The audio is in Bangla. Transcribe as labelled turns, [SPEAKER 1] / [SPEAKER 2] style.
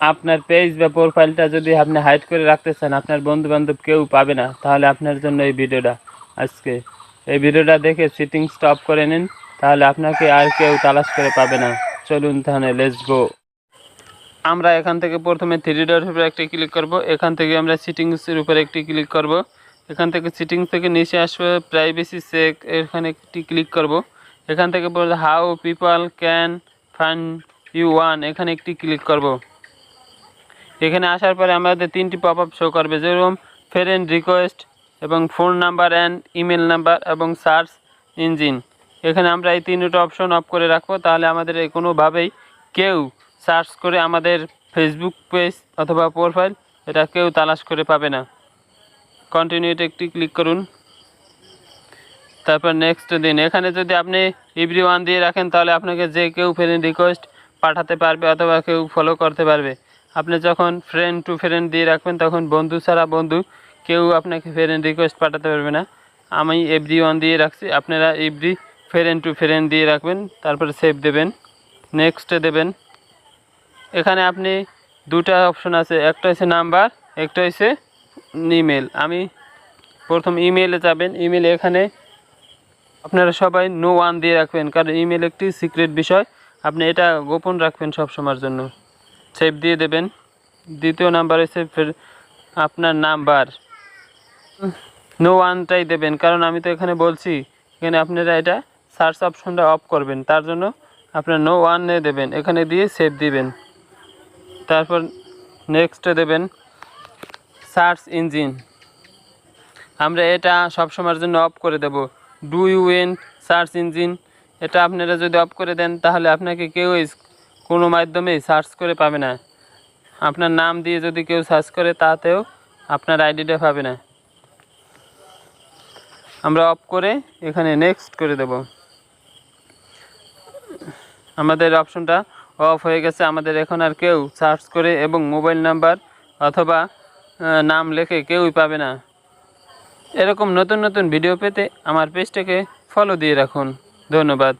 [SPEAKER 1] আপনার পেজ বা প্রোফাইলটা যদি আপনি হাইড করে রাখতে চান, আপনার বন্ধু বান্ধব কেউ পাবে না, তাহলে আপনার জন্য এই ভিডিওটা আজকে। এই ভিডিওটা দেখে সিটিং স্টপ করে নিন, তাহলে আপনাকে আর কেউ তালাশ করে পাবে না। চলুন তাহলে লেটস গো আমরা এখান থেকে প্রথমে থ্রি ডট উপরে একটি ক্লিক করব। এখান থেকে আমরা সিটিংসের উপরে একটি ক্লিক করব। এখান থেকে সিটিংস থেকে নিচে আসবে প্রাইভেসি চেক এখানে একটি ক্লিক করব। এখান থেকে বলবে how people can fund you one এখানে একটি ক্লিক করব। এখানে আসার পরে আমাদের তিনটি পপ আপ শো করবে। যেরকম ফ্রেন্ড রিকোয়েস্ট এবং phone number and email number এবং সার্চ ইঞ্জিন এখানে আমরা এই তিনটা অপশন অফ করে রাখব। তাহলে আমাদের কোনোভাবেই কেউ সার্চ করে আমাদের ফেসবুক পেজ অথবা প্রোফাইল এটা কেউ তালাশ করে পাবে না। কন্টিনিউতে একটি ক্লিক করুন। তারপর নেক্সট দিন। এখানে যদি আপনি ইভরি ওয়ান দিয়ে রাখেন, তাহলে আপনাকে যে কেউ ফ্রেন্ড রিকোয়েস্ট পাঠাতে পারবে অথবা কেউ ফলো করতে পারবে। আপনি যখন ফ্রেন্ড টু ফ্রেন্ড দিয়ে রাখবেন, তখন বন্ধু ছাড়া বন্ধু কেউ আপনাকে ফ্রেন্ড রিকোয়েস্ট পাঠাতে পারবে না। আমি এভরি ওয়ান দিয়ে রাখছি। আপনারা এভরি ফ্রেন্ড টু ফ্রেন্ড দিয়ে রাখবেন, তারপরে সেভ দেবেন নেক্সটে দেবেন। এখানে আপনি দুটা অপশন আছে। একটা হচ্ছে নাম্বার একটা হচ্ছে ইমেল আমি প্রথম ইমেলে যাবেন। ইমেল এখানে আপনারা সবাই নো ওয়ান দিয়ে রাখবেন। কারণ ইমেল একটি সিক্রেট বিষয়। আপনি এটা গোপন রাখবেন সব সময়ের জন্য। সেভ দিয়ে দেবেন। দ্বিতীয় নাম্বার ফের আপনার নাম্বার নো ওয়ানটাই দেবেন, কারণ আমি তো এখানে বলছি, এখানে আপনারা এটা সার্চ অপশনটা অফ করবেন। তার জন্য আপনার নো ওয়ানে দেবেন, এখানে দিয়ে সেভ দিবেন। তারপর নেক্সটে দেবেন সার্চ ইঞ্জিন আমরা এটা সব সময়ের জন্য অফ করে দেব। Do you an search engine এটা আপনারা যদি অফ করে দেন, তাহলে আপনাকে কেউ কোনো মাধ্যমে সার্চ করে পাবে না। আপনার নাম দিয়ে যদি কেউ সার্চ করে, তাতেও আপনার আইডিটা পাবে না। আমরা অফ করে এখানে নেক্সট করে দেব। আমাদের অপশনটা অফ হয়ে গেছে। আমাদের এখন আর কেউ সার্চ করে এবং মোবাইল নাম্বার অথবা নাম লেখে কেউই পাবে না। এরকম নতুন নতুন ভিডিও পেতে আমার পেজটাকে ফলো দিয়ে রাখুন। ধন্যবাদ।